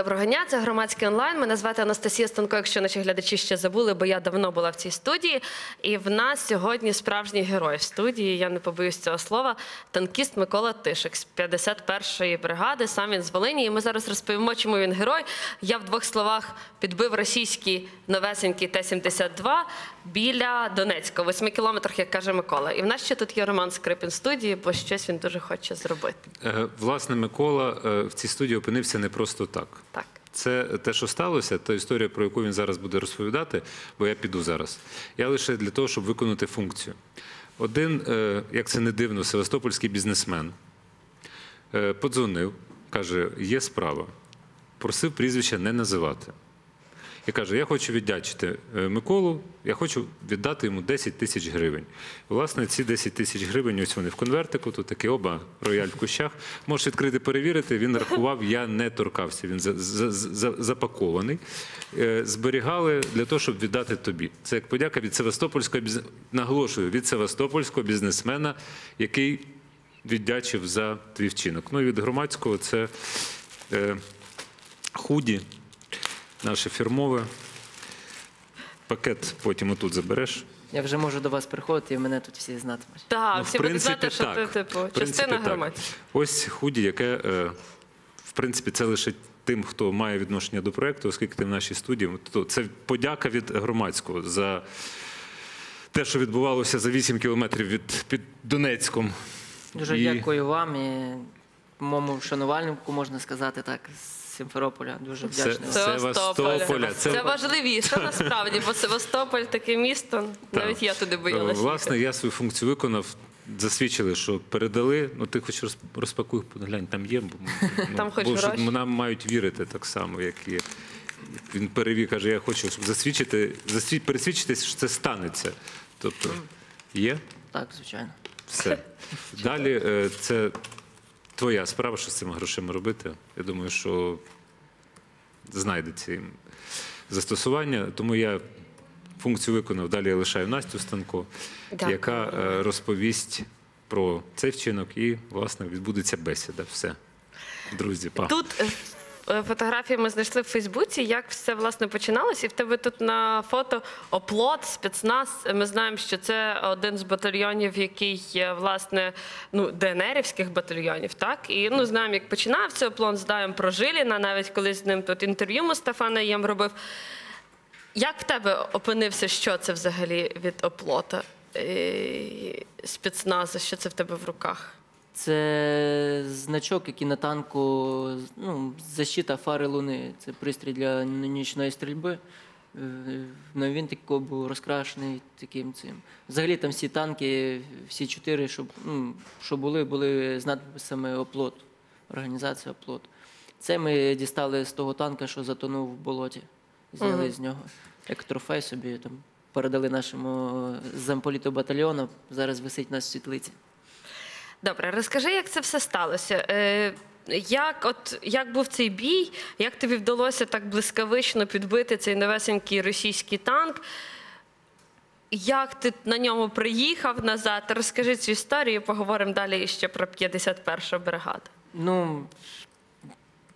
Доброго дня, це громадський онлайн. Мене звати Анастасія Станко, якщо наші глядачі ще забули, бо я давно була в цій студії. І в нас сьогодні справжній герой в студії. Я не побоюсь цього слова. Танкіст Микола Тишик з 51-ї бригади. Сам він з Волині. І ми зараз розповімо, чому він герой. Я в двох словах підбив російський новесенький Т-72 біля Донецька, восьми кілометрах, як каже Микола. І в нас ще тут є Роман Скрипін в студії, бо щось він дуже хоче зробити. Е, Власне, Микола е, в цій студії опинився не просто так. Так. Це те, що сталося, та історія, про яку він зараз буде розповідати, бо я піду зараз. Я лише для того, щоб виконати функцію. Один, е, як це не дивно, севастопольський бізнесмен подзвонив, каже: є справа. Просив прізвища не називати. І каже: Я хочу віддячити е, Миколу, я хочу віддати йому 10 тисяч гривень. Власне, ці 10 тисяч гривень, ось вони в конвертику, тут такі оба рояль в кущах. Можеш відкрити, перевірити. Він рахував, я не торкався. Він за, за, за, запакований. Е, Зберігали для того, щоб віддати тобі. Це як подяка від Севастопольського наголошую, від Севастопольського бізнесмена, який віддячив за твій вчинок. Ну і від громадського це е, худі наше фірмове. Пакет потім отут забереш. Я вже можу до вас приходити, і мене тут всі знатимуть. Так, Ну, всі будуть знати, що ти типу принципі, частина так. громадська. Ось худі, яке, е, в принципі, це лише тим, хто має відношення до проєкту, оскільки ти в нашій студії. То це подяка від громадського за те, що відбувалося за 8 кілометрів від під Донецьком. Дуже І- дякую вам і моєму шанувальнику, можна сказати так, з Сімферополя. Дуже Це- вдячний. це- Севастополя. Це, Це- важливіше насправді, бо Севастополь таке місто. Навіть я туди боялася. Е, Власне, я свою функцію виконав. Засвідчили, що передали. Ну ти хоч роз- розпакуй, глянь, там є, бо, ну, Там хоч бо щоб гроші. нам мають вірити так само, як і він перевів, каже, я хочу, щоб засвідчити, засвід, пересвідчитись, що це станеться. Тобто є Так, звичайно. все. Далі е, це твоя справа, що з цими грошима робити. Я думаю, що знайдеться їм застосування. Тому я функцію виконав. Далі я лишаю Настю Станко, Дякую. яка е, розповість про цей вчинок і, власне, відбудеться бесіда. Все. Друзі, па. Тут е, фотографії ми знайшли в Фейсбуці, як все власне починалося. І в тебе тут на фото оплот, спецназ. Ми знаємо, що це один з батальйонів, який є, власне, ну, ДНРівських батальйонів, так? І ну, знаємо, як починався оплот, знаємо про Жиліна, навіть коли з ним тут інтерв'ю Мустафа Наєм робив. Як в тебе опинився, що це взагалі від оплота е, спецназу? Що це в тебе в руках? Це значок, який на танку, ну, защита фари луни. Це пристрій для нічної стрільби. Е, Ну, він такий був розкрашений таким цим. Взагалі там всі танки, всі чотири, що, ну, що були, були з надписами оплот. Організація оплот. Це ми дістали з того танка, що затонув в болоті. Зняли з нього. Як трофей собі там передали нашому замполіту батальйону. Зараз висить у нас в світлиці. Добре, розкажи, як це все сталося. Е, як, от, як був цей бій? Як тобі вдалося так блискавично підбити цей новесенький російський танк? Як ти на ньому приїхав назад? Розкажи цю історію, поговоримо далі ще про 51-шу бригаду. Ну,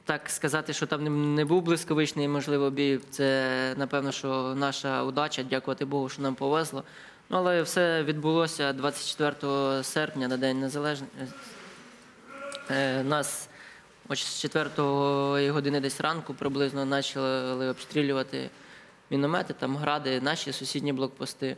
так сказати, що там не був блискавичний, можливо, бій. Це, напевно, що наша удача, дякувати Богу, що нам повезло. Ну, але все відбулося 24 серпня на День Незалежності. Е, Нас з 4 години десь ранку приблизно почали обстрілювати міномети, там гради, наші сусідні блокпости.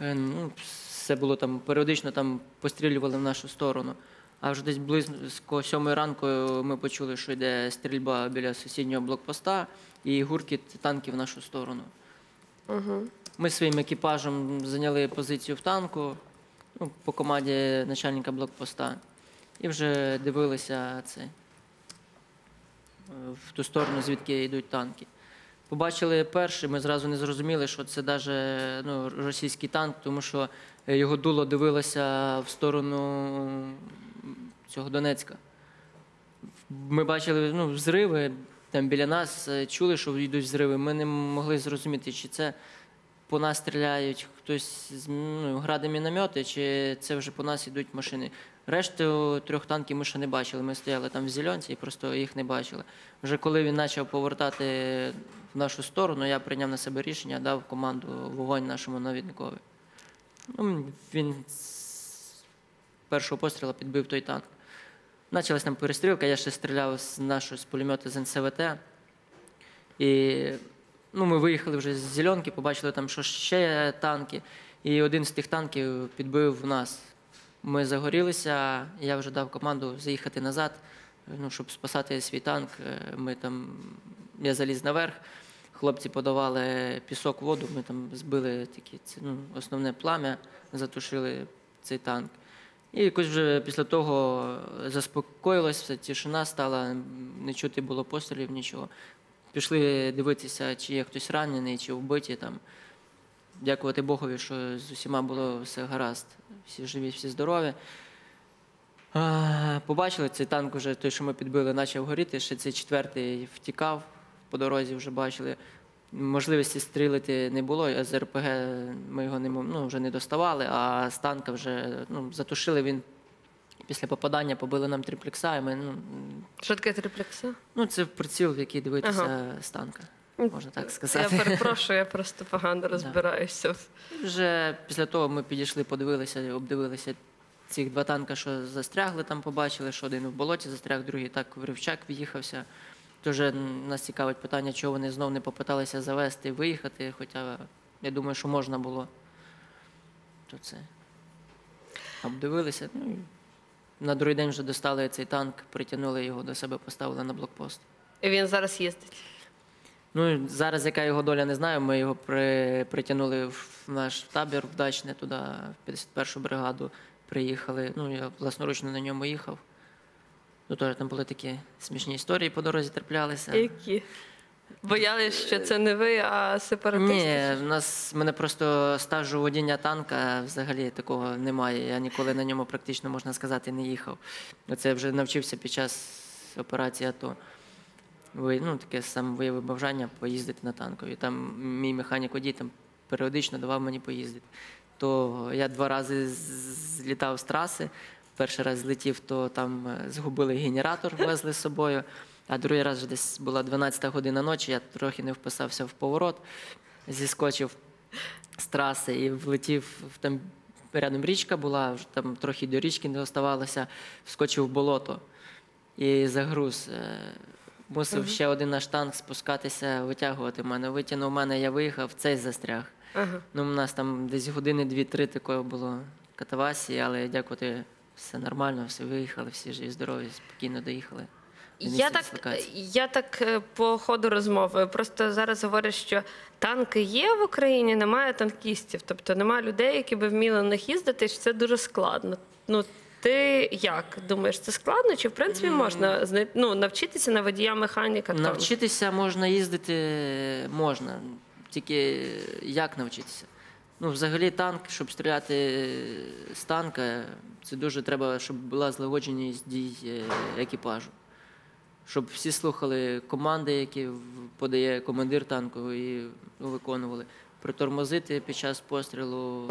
Е, Ну, все було там періодично там пострілювали в нашу сторону. А вже десь близько сьомої ранку ми почули, що йде стрільба біля сусіднього блокпоста і гуркіт танків в нашу сторону. Ми своїм екіпажем зайняли позицію в танку ну, по команді начальника блокпоста і вже дивилися це, е, в ту сторону, звідки йдуть танки. Побачили перший, ми зразу не зрозуміли, що це навіть ну, російський танк, тому що його дуло дивилося в сторону цього Донецька. Ми бачили ну, взриви там біля нас, е, чули, що йдуть взриви. Ми не могли зрозуміти, чи це по нас стріляють хтось з ну, гради міномети, чи це вже по нас йдуть машини. Решту трьох танків ми ще не бачили. Ми стояли там в зеленці і просто їх не бачили. Вже коли він почав повертати в нашу сторону, я прийняв на себе рішення, дав команду вогонь нашому навідникові. Ну, він з першого пострілу підбив той танк. Почалась там перестрілка, я ще стріляв з нашого з пулемета з НСВТ. І ну, ми виїхали вже з зеленки, побачили там, що ще танки. І один з тих танків підбив нас. Ми загорілися, я вже дав команду заїхати назад, ну, щоб спасати свій танк. Е, Ми там, я заліз наверх, хлопці подавали пісок, воду, ми там збили такі, ну, основне плам'я, затушили цей танк. І якось вже після того заспокоїлось, все, тишина стала, не чути було пострілів, нічого. Пішли дивитися, чи є хтось ранений, чи вбиті там. Дякувати Богові, що з усіма було все гаразд. Всі живі, всі здорові. А, побачили, цей танк вже той, що ми підбили, почав горіти. Ще цей четвертий втікав по дорозі, вже бачили. Можливості стрілити не було, а з РПГ ми його не, ну, вже не доставали, а з танка вже ну, затушили він після попадання, побили нам триплекса, і ми, ну, Що таке триплекса? ну це приціл, в який дивитися Ага. з танка, можна так сказати. Я перепрошую, я просто погано розбираюся. Вже після того ми підійшли, подивилися, обдивилися цих два танка, що застрягли там, побачили, що один в болоті застряг, другий так в ривчак в'їхався. Тож нас цікавить питання, чого вони знов не попиталися завести і виїхати, хоча я думаю, що можна було. То це. Обдивилися. Ну, на другий день вже достали цей танк, притягнули його до себе, поставили на блокпост. І він зараз їздить. Ну, зараз яка його доля, не знаю. Ми його при, притягнули в наш табір в Дачне, туди, в 51-шу бригаду приїхали. Ну, я власноручно на ньому їхав. Ну, теж там були такі смішні історії по дорозі траплялися. Які? Боялись, що це не ви, а сепаратисти? Ні, в нас в мене просто стажу водіння танка взагалі такого немає. Я ніколи на ньому практично можна сказати не їхав. Це я вже навчився під час операції АТО. Ви, ну, таке сам виявив бажання поїздити на танкові. Там мій механік водій там періодично давав мені поїздити. То я два рази злітав з траси. Перший раз злетів, то там е, згубили генератор, везли з собою. А другий раз вже десь була 12 година ночі, я трохи не вписався в поворот, зіскочив з траси і влетів там рядом річка була, там трохи до річки не оставалося, вскочив в болото і загруз. Е, Мусив ще один наш танк спускатися, витягувати мене. Витягнув мене, я виїхав, цей застряг. Ага. Ну, у нас там десь години дві-три такої було катавасії, але дякувати, все нормально, все виїхали, всі живі, здорові, спокійно доїхали. Я так, я так е, по ходу розмови. Просто зараз говорять, що танки є в Україні, немає танкістів. Тобто немає людей, які би вміли на них їздити, що це дуже складно. Ну, ти як думаєш, це складно? Чи в принципі можна ну, навчитися на водія механіка? Навчитися можна їздити, можна. Тільки як навчитися? Ну, взагалі, танк, щоб стріляти з танка, це дуже треба, щоб була злагодженість дій е, екіпажу. Щоб всі слухали команди, які подає командир танку, і ну, виконували. Притормозити під час пострілу,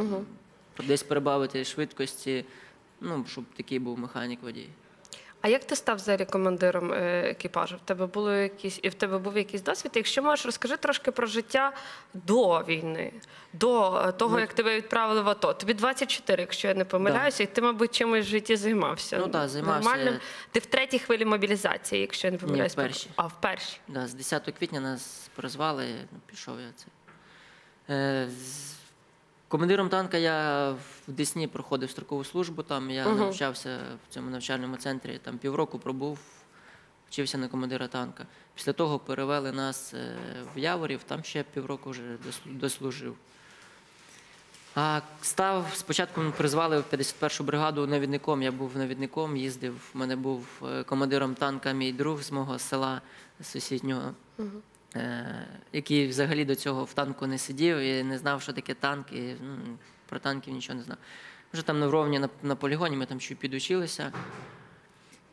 десь перебавити швидкості, ну, щоб такий був механік водій. А як ти став взагалі командиром е, екіпажу? В тебе було якісь і в тебе був якийсь досвід? Якщо можеш, розкажи трошки про життя до війни, до е, того, Ну, як тебе відправили в АТО. Тобі 24, якщо я не помиляюся, і ти, мабуть, чимось в житті займався. Ну, так, займався. Нормальним. Ти в третій хвилі мобілізації, якщо я не помиляюся. першій. А в першій. Да, з 10 квітня нас призвали, ну, пішов я це. Командиром танка я в Десні проходив строкову службу, там я Мгм. навчався в цьому навчальному центрі, там півроку пробув, вчився на командира танка. Після того перевели нас е, в Яворів, там ще півроку вже дослу- дослужив. А став спочатку мене призвали в 51-шу бригаду навідником. Я був навідником, їздив. У мене був е, командиром танка мій друг з мого села сусіднього, який взагалі до цього в танку не сидів і не знав, що таке танк, і ну, про танків нічого не знав. Вже там на Вровні на, на полігоні ми там чуть підучилися.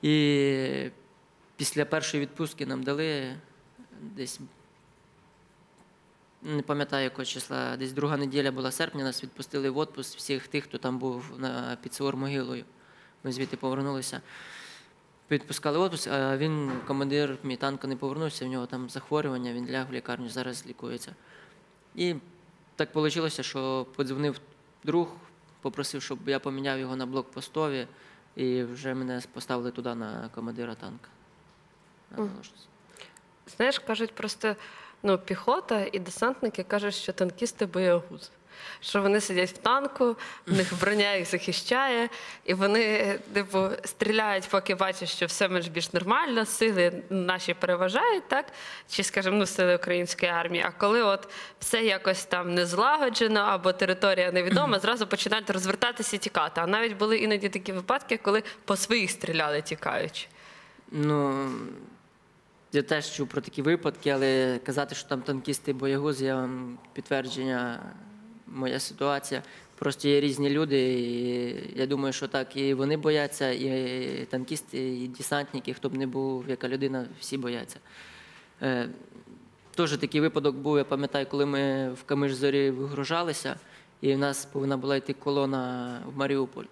І після першої відпустки нам дали десь не пам'ятаю якого числа, десь друга неділя була серпня, нас відпустили в отпуск всіх тих, хто там був на, під Савор-могилою. Ми звідти повернулися. Відпускали в отпуск, а він, командир мій танка, не повернувся, в нього там захворювання, він ляг в лікарню, зараз лікується. І так вийшло, що подзвонив друг, попросив, щоб я поміняв його на блокпостові, і вже мене поставили туди на командира танка. На. Знаєш, кажуть просто ну, піхота і десантники кажуть, що танкісти боягуз. Що вони сидять в танку, в них броня їх захищає, і вони, типу, стріляють, поки бачать, що все менш більш нормально, сили наші переважають, так? Чи, скажімо, ну, сили української армії. А коли от все якось там не злагоджено або територія невідома, зразу починають розвертатися і тікати. А навіть були іноді такі випадки, коли по своїх стріляли тікаючи. Ну, я теж чув про такі випадки, але казати, що там танкісти боягузи, я вам підтвердження, моя ситуація. Просто є різні люди, і я думаю, що так і вони бояться, і танкісти, і десантники, хто б не був, яка людина, всі бояться. Е, Теж такий випадок був, я пам'ятаю, коли ми в Камиш-Зорі вигружалися, і в нас повинна була йти колона в Маріуполь.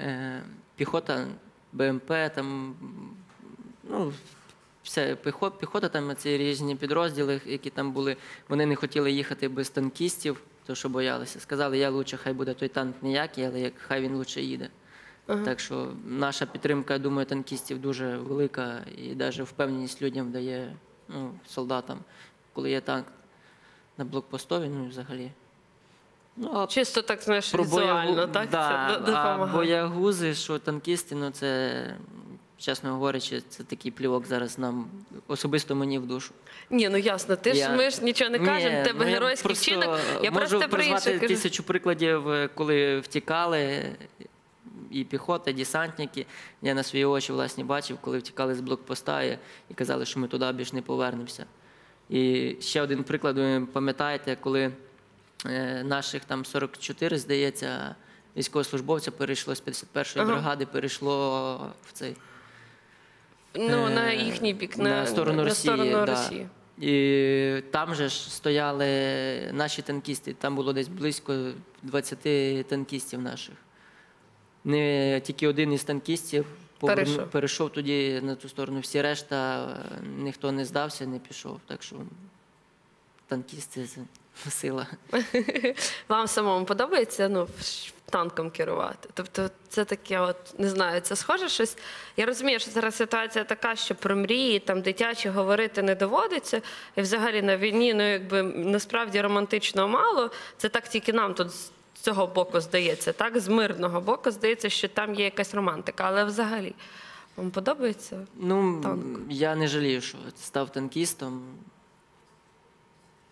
Е, Піхота, БМП, там, ну, все, піхота, там ці різні підрозділи, які там були, вони не хотіли їхати без танкістів, тому що боялися. Сказали, я лучше, хай буде той танк ніякий, але як хай він лучше їде. Так що наша підтримка, я думаю, танкістів дуже велика і навіть впевненість людям дає ну, солдатам, коли є танк на блокпостові, ну і взагалі. Ну, а Чисто так, знаєш, про візуально, боягу- так? Да, Це а боягузи, що танкісти, ну це, чесно говорячи, це такий плівок зараз нам, особисто мені в душу. Ні, ну ясно, ти ж ми ж нічого не кажемо, Ні, тебе ну, геройський просто вчинок. Я можу просто про призвати тисячу прикладів, е, коли втікали і піхота, і десантники. Я на свої очі власні бачив, коли втікали з блокпоста і, і казали, що ми туди більш не повернемося. І ще один приклад, ви пам'ятаєте, коли е, наших там 44, здається, військовослужбовця перейшло з 51-ї Ага. бригади, перейшло в цей Ну, на е, їхній бік, на, на сторону на Росії. сторону да. Росії. І там же ж стояли наші танкісти. Там було десь близько 20 танкістів наших. Не тільки один із танкістів Перейшов. перейшов тоді на ту сторону. Всі решта е, ніхто не здався, не пішов. Так що танкісти сила. Вам самому подобається ну, танком керувати? Тобто, це таке, от не знаю, це схоже щось. Я розумію, що зараз ситуація така, що про мрії там дитячі говорити не доводиться. І взагалі на війні, ну якби насправді романтично мало. Це так тільки нам тут з цього боку здається. Так, з мирного боку здається, що там є якась романтика. Але взагалі вам подобається? Ну, Танк. я не жалію, що став танкістом.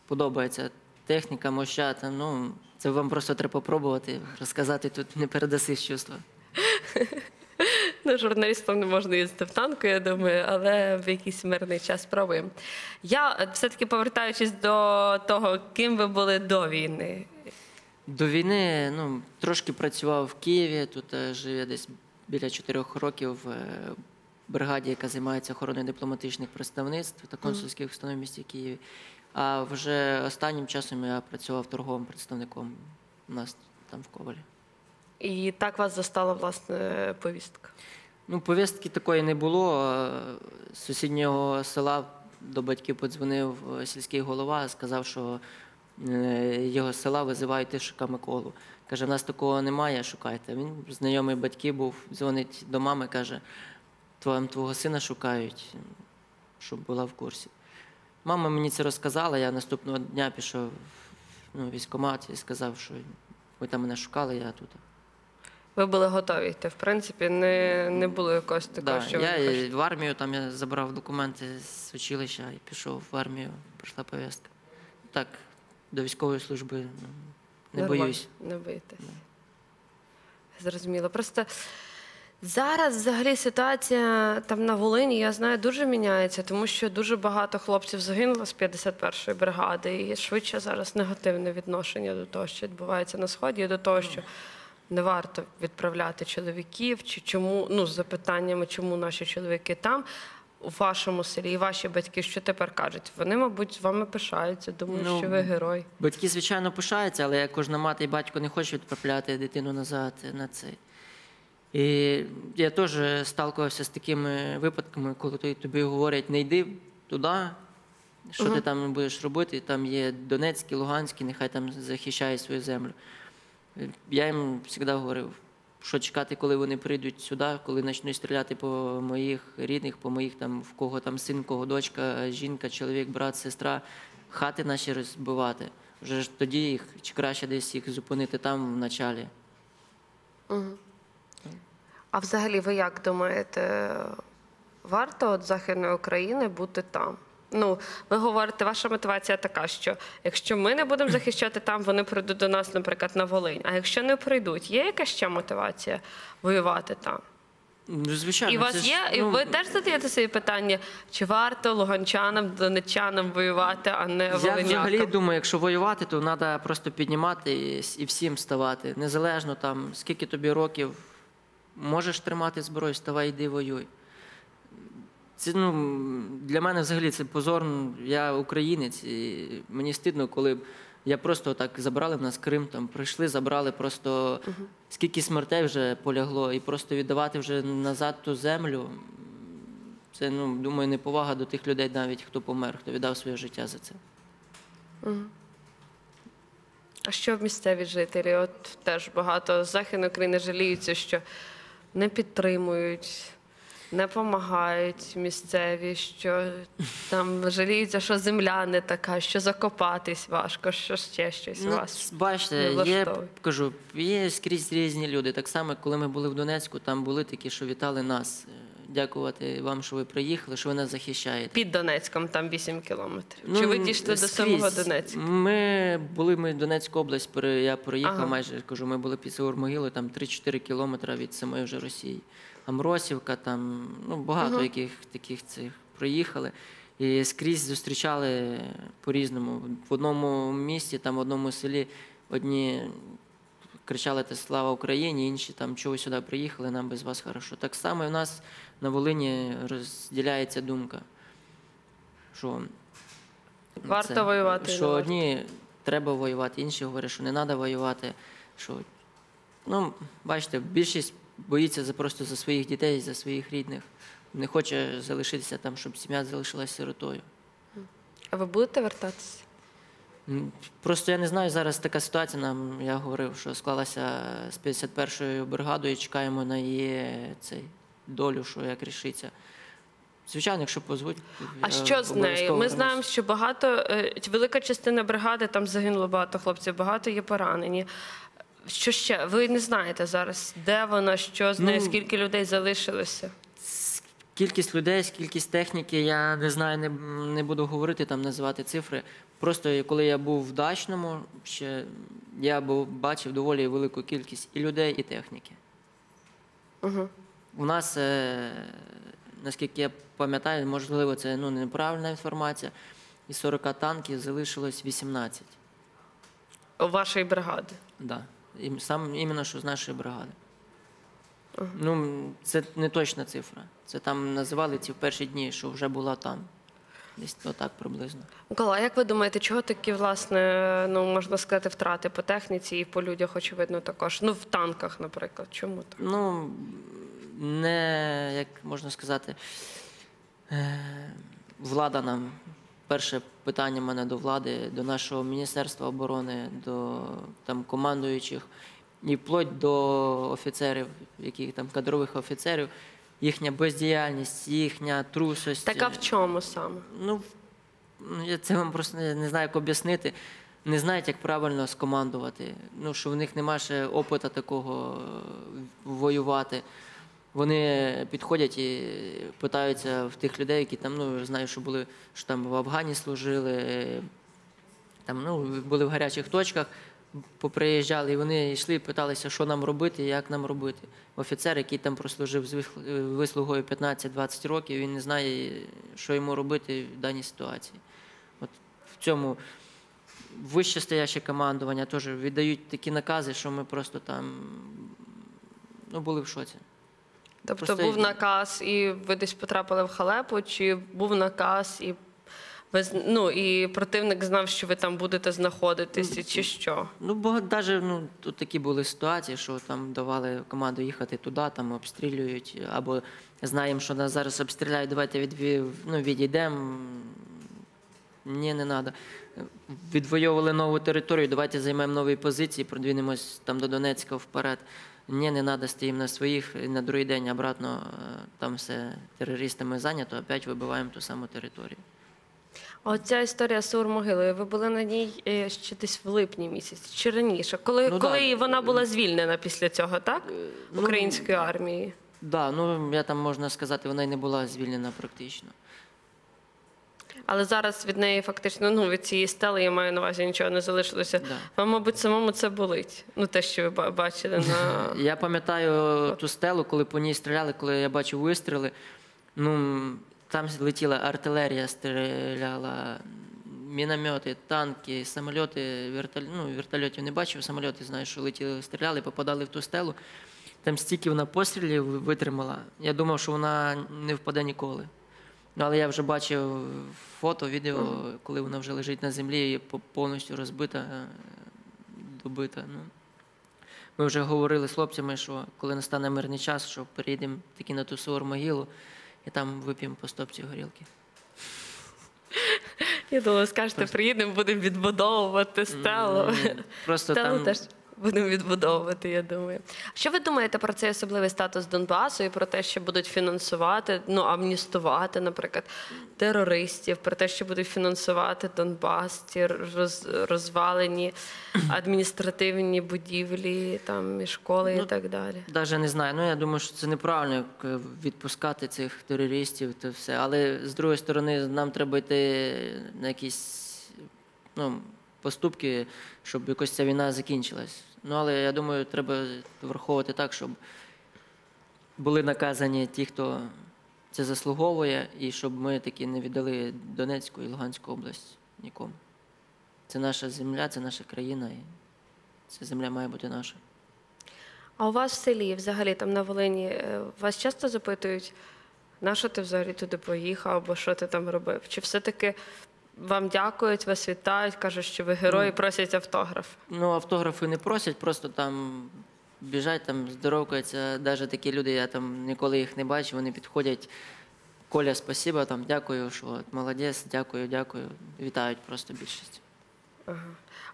Подобається техніка, моща. Там, ну, це вам просто треба попробувати, розказати тут не передаси чувства. Ну, журналістам не можна їздити в танку, я думаю, але в якийсь мирний час спробуємо. Я е, все-таки повертаючись до того, ким ви були до війни. До війни ну, трошки працював в Києві. Тут е, жив я десь біля чотирьох років в е, бригаді, яка займається охороною дипломатичних представництв та консульських установ в місті Києві. А вже останнім часом я працював торговим представником у нас там в Ковалі. І так вас застала власне повістка. Ну, повістки такої не було. З сусіднього села до батьків подзвонив сільський голова, сказав, що е, його села визивають Тишика Миколу. Каже, в нас такого немає, шукайте. Він знайомий батьків був, дзвонить до мами, каже, «Твоєм- твого сина шукають, щоб була в курсі. Мама мені це розказала, я наступного дня пішов ну, в військкомат і сказав, що ви там мене шукали, я тут. Ви були готові йти. В принципі, не, не було якогось такого, Да, що ви я і в армію там я забрав документи з училища і пішов в армію, прийшла повістка. Так, до військової служби ну, не Нормально, боюсь. Не боїтесь. Зрозуміло. Просто зараз взагалі ситуація там на Волині, я знаю, дуже міняється, тому що дуже багато хлопців загинуло з 51-ї бригади, і швидше зараз негативне відношення до того, що відбувається на сході, і до того, що не варто відправляти чоловіків, чи чому ну з запитаннями, чому наші чоловіки там. у вашому селі і ваші батьки, що тепер кажуть? Вони, мабуть, з вами пишаються, думають, Ну, що ви герой. Батьки, звичайно, пишаються, але кожна мати і батько не хоче відправляти дитину назад на цей. І я теж сталкувався з такими випадками, коли тобі- говорять, не йди туди, що ти там будеш робити, там є Донецькі, Луганські, нехай там захищають свою землю. Я їм завжди говорив, що чекати, коли вони прийдуть сюди, коли почнуть стріляти по моїх рідних, по моїх там, в кого там син, кого дочка, жінка, чоловік, брат, сестра, хати наші розбивати. Вже ж тоді їх, чи краще десь їх зупинити там в началі. А взагалі, ви як думаєте, варто от Західної України бути там? Ну, ви говорите, ваша мотивація така, що якщо ми не будемо захищати там, вони прийдуть до нас, наприклад, на Волинь. А якщо не прийдуть, є якась ще мотивація воювати там? Ну, звичайно, І у це вас ж, є, і ну, ви теж задаєте собі питання, чи варто луганчанам, донеччанам воювати, а не Я взагалі думаю, якщо воювати, то треба просто піднімати і всім ставати. Незалежно там, скільки тобі років, можеш тримати зброю, ставай, йди воюй. Це ну, для мене взагалі це позор. Я українець, і мені стидно, коли я просто так забрали в нас Крим, там прийшли, забрали просто скільки смертей вже полягло, і просто віддавати вже назад ту землю. Це, ну, думаю, неповага до тих людей, навіть хто помер, хто віддав своє життя за це. А що місцеві жителі? От теж багато з Західної України жаліються, що не підтримують, не допомагають місцеві, що там жаліються, що земля не така, що закопатись важко, що ще щось Ну, вас. бачите, є, кажу, є скрізь різні люди. Так само, коли ми були в Донецьку, там були такі, що вітали нас. Дякувати вам, що ви приїхали, що ви нас захищаєте. Під Донецьком там 8 кілометрів. Чи ви дійшли до Ну, самого Донецька? Ми були ми Донецьку область, я проїхав Ага. майже, кажу, ми були під Сеур-Могилою, там 3-4 кілометри від самої вже Росії. Амросівка, там ну, багато яких таких цих проїхали. І скрізь зустрічали по-різному. В одному місті, там в одному селі одні кричали те слава Україні, інші там чого сюди приїхали, нам без вас хорошо. Так само і в нас на Волині розділяється думка, що Варто воювати, Що одні треба воювати, інші говорять, що не треба воювати. Що, ну, бачите, більшість боїться за, просто за своїх дітей, за своїх рідних. Не хоче залишитися там, щоб сім'я залишилася сиротою. А ви будете вертатися? Просто я не знаю, зараз така ситуація. Нам я говорив, що склалася з 51-ю бригадою, чекаємо на її цей долю, що як рішиться. Звичайно, якщо позвуть. А що з нею? Ми знаємо, що багато е, велика частина бригади там загинуло багато хлопців, багато є поранені. Що ще? Ви не знаєте зараз, де вона, що з нею, Ну, скільки людей залишилося? Кількість людей, кількість техніки, я не знаю, не, не буду говорити, там називати цифри. Просто коли я був в дачному, ще я був, бачив доволі велику кількість і людей, і техніки. Угу. У нас, е, наскільки я пам'ятаю, можливо, це ну, неправильна інформація. Із 40 танків залишилось 18. У вашої бригади. Да. І сам іменно що з нашої бригади. Ну, це не точна цифра. Це там називали ці в перші дні, що вже була там. Десь отак приблизно. Микола, а як ви думаєте, чого такі, власне, ну можна сказати, втрати по техніці і по людях, очевидно, також? Ну, в танках, наприклад. Чому так? Ну, не, як можна сказати, е, влада нам. Перше питання в мене до влади, до нашого Міністерства оборони, до там, командуючих, і вплоть до офіцерів, яких там кадрових офіцерів, їхня бездіяльність, їхня трусость. Так а в чому саме? Ну, ну, я це вам просто не, не знаю, як об'яснити. Не знають, як правильно скомандувати. Ну, що в них немає ще опиту такого е, воювати. Вони підходять і питаються в тих людей, які там, ну, знаю, що були, що там в Афгані служили, е, там, ну, були в гарячих точках, поприїжджали, і вони йшли питалися, що нам робити, як нам робити. Офіцер, який там прослужив з вислугою 15-20 років, він не знає, що йому робити в даній ситуації. От в цьому вище стояще командування теж віддають такі накази, що ми просто там ну, були в шоці. Тобто Просто був наказ, і ви десь потрапили в халепу, чи був наказ, і ви ну, і противник знав, що ви там будете знаходитися, чи що? Ну, бо навіть ну, тут такі були ситуації, що там давали команду їхати туди, там обстрілюють, або знаємо, що нас зараз обстріляють, давайте від, ну, відійдемо. Ні, не треба. Відвоювали нову територію, давайте займемо нові позиції, продвинемось там до Донецька вперед. Ні, не треба, стоїмо на своїх, і на другий день обратно е, там все терористами зайнято, опять вибиваємо ту саму територію. А оця історія з Сурмогилою, ви були на ній е, ще десь в липні місяці, чи раніше, коли, Ну, коли да. вона була звільнена після цього, так? ну, Української армії. Да, ну я там можна сказати, вона й не була звільнена практично. Але зараз від неї фактично, ну від цієї стели я маю на увазі нічого не залишилося. Да. Вам, мабуть, самому це болить. Ну, те, що ви ба- бачили на Я пам'ятаю ту стелу, коли по ній стріляли, коли я бачив вистріли. Ну, там летіла артилерія, стріляла, міномети, танки, самольоти, вертоль... ну, вертольотів не бачив, самольоти знаю, що летіли, стріляли, попадали в ту стелу. Там стільки вона пострілів витримала. Я думав, що вона не впаде ніколи. Ну, але я вже бачив фото, відео, коли вона вже лежить на землі і повністю розбита, е, добита. Ну. Ми вже говорили з хлопцями, що коли настане мирний час, що перейдемо таки на ту суор могилу і там вип'ємо по стопці горілки. я думала, скажете, приїдемо, будемо відбудовувати стелу. Просто там теж будемо відбудовувати, я думаю. Що ви думаєте про цей особливий статус Донбасу і про те, що будуть фінансувати, ну амністувати, наприклад, терористів, про те, що будуть фінансувати Донбас, ці роз, розвалені адміністративні будівлі, там і школи і Ну, так далі. навіть не знаю. Ну я думаю, що це неправильно е, відпускати цих терористів та все. Але з другої сторони, нам треба йти на якісь ну, поступки, щоб якось ця війна закінчилась. Ну але я думаю, треба враховувати так, щоб були наказані ті, хто це заслуговує, і щоб ми таки не віддали Донецьку і Луганську область нікому. Це наша земля, це наша країна, і ця земля має бути наша. А у вас в селі, взагалі, там на Волині, е, вас часто запитують, на що ти взагалі туди поїхав, або що ти там робив? Чи все-таки вам дякують, вас вітають, кажуть, що ви герої, просять автограф? Ну, автографи не просять, просто там біжать, там здоровкаються. Навіть такі люди, я там ніколи їх не бачив, вони підходять. Коля, спасибо, там, дякую, що от, молодець, дякую, дякую. Вітають просто більшість.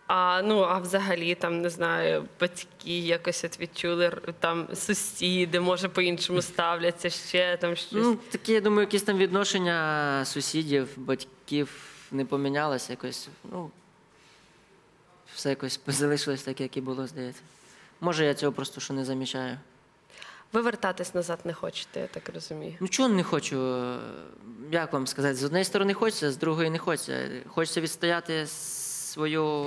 А ну а взагалі там не знаю, батьки якось от відчули там сусіди, може по-іншому ставляться ще там щось. Ну, такі, я думаю, якісь там відношення сусідів, батьків не помінялося якось. Ну, все якось залишилось так, як і було, здається. Може, я цього просто що не замічаю. Ви вертатись назад не хочете, я так розумію. Ну чого не хочу? Як вам сказати? З однієї сторони хочеться, з другої не хочеться. Хочеться відстояти свою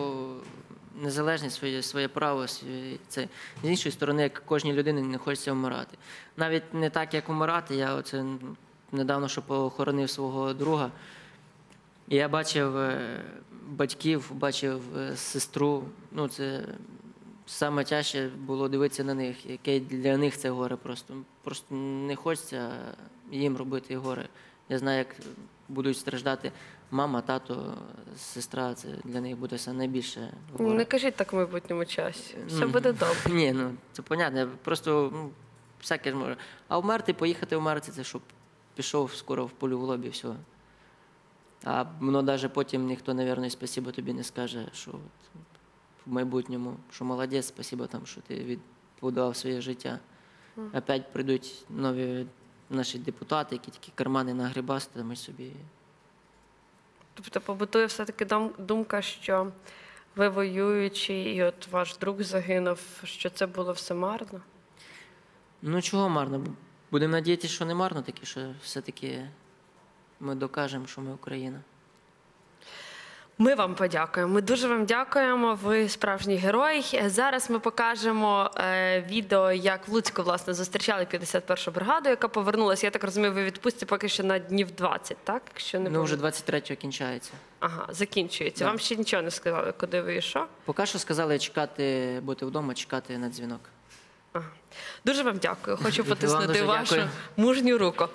незалежність, своє, своє право. своє- Це. З іншої сторони, як кожній людині не хочеться вмирати. Навіть не так, як вмирати. Я оце недавно що похоронив свого друга. І я бачив е, батьків, бачив е, сестру. Ну, це саме тяжче було дивитися на них, яке для них це горе просто. Просто не хочеться їм робити горе. Я знаю, як будуть страждати мама, тато, сестра. Це для них буде все найбільше горе. Не кажіть так в майбутньому часі. Все буде добре. Ні, ну це понятно. Просто ну, всяке ж може. А вмерти, поїхати вмерти, це щоб пішов скоро в полю в лобі, все. А воно навіть потім ніхто, мабуть, спасибо тобі не скаже, що от, в майбутньому, що молодець, спасибо там, що ти відбудував своє життя. Опять прийдуть нові наші депутати, які такі кармани нагрібастимуть собі. Тобто побутує все-таки думка, що ви воюючи, і от ваш друг загинув, що це було все марно. Ну чого марно? Будемо надіятися, що не марно таки, що все-таки ми докажемо, що ми Україна. Ми вам подякуємо. Ми дуже вам дякуємо. Ви справжній герой. Зараз ми покажемо е, відео, як в Луцьку власне зустрічали 51-ту бригаду, яка повернулася. Я так розумію, ви відпустці поки що на днів 20, так? Якщо не Ну, вже помиляюсь. 23-го кінчається. ага, закінчується. Да. Вам ще нічого не сказали, куди ви і що? Поки що сказали чекати, бути вдома, чекати на дзвінок. Ага. Дуже вам дякую. Хочу потиснути вашу дякую. мужню руку.